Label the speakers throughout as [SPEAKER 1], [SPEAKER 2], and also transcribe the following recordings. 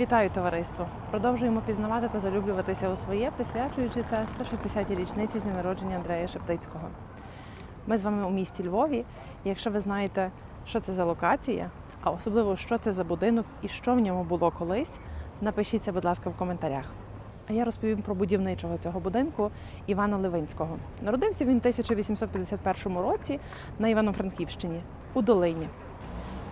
[SPEAKER 1] Вітаю товариство! Продовжуємо пізнавати та залюблюватися у своє, присвячуючи це 160-й річниці з дня народження Андрея Шептицького. Ми з вами у місті Львові. Якщо ви знаєте, що це за локація, а особливо що це за будинок і що в ньому було колись, напишіться, будь ласка, в коментарях. А я розповім про будівничого цього будинку Івана Левинського. Народився він у 1851 році на Івано-Франківщині у Долині.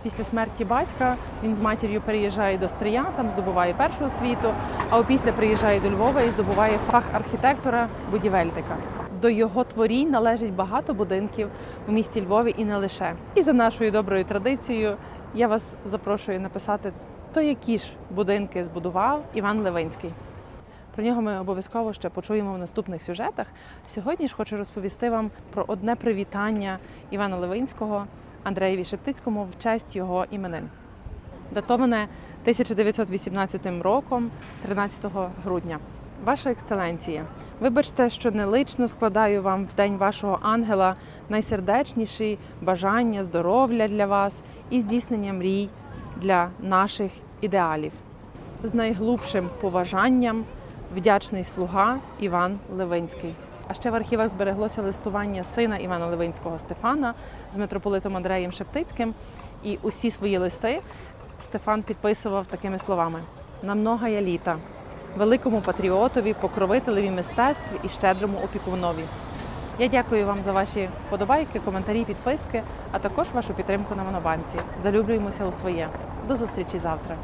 [SPEAKER 1] Після смерті батька він з матір'ю переїжджає до Стрия, там здобуває першу освіту, а опісля приїжджає до Львова і здобуває фах архітектора будівельника. До його творінь належить багато будинків у місті Львові і не лише. І за нашою доброю традицією я вас запрошую написати, то які ж будинки збудував Іван Левинський. Про нього ми обов'язково ще почуємо в наступних сюжетах. Сьогодні ж хочу розповісти вам про одне привітання Івана Левинського Андреєві Шептицькому в честь його іменин. Датоване 1918 роком, 13 грудня. Ваша екселенція, вибачте, що нелично складаю вам в день вашого ангела найсердечніші бажання, здоров'я для вас і здійснення мрій для наших ідеалів. З найглубшим поважанням вдячний слуга Іван Левинський. А ще в архівах збереглося листування сина Івана Левинського Стефана з митрополитом Андреєм Шептицьким. І усі свої листи Стефан підписував такими словами: на многая літа, великому патріотові, покровителеві мистецтв і щедрому опікунові. Я дякую вам за ваші подобайки, коментарі, підписки, а також вашу підтримку на Монобанці. Залюблюємося у своє. До зустрічі завтра.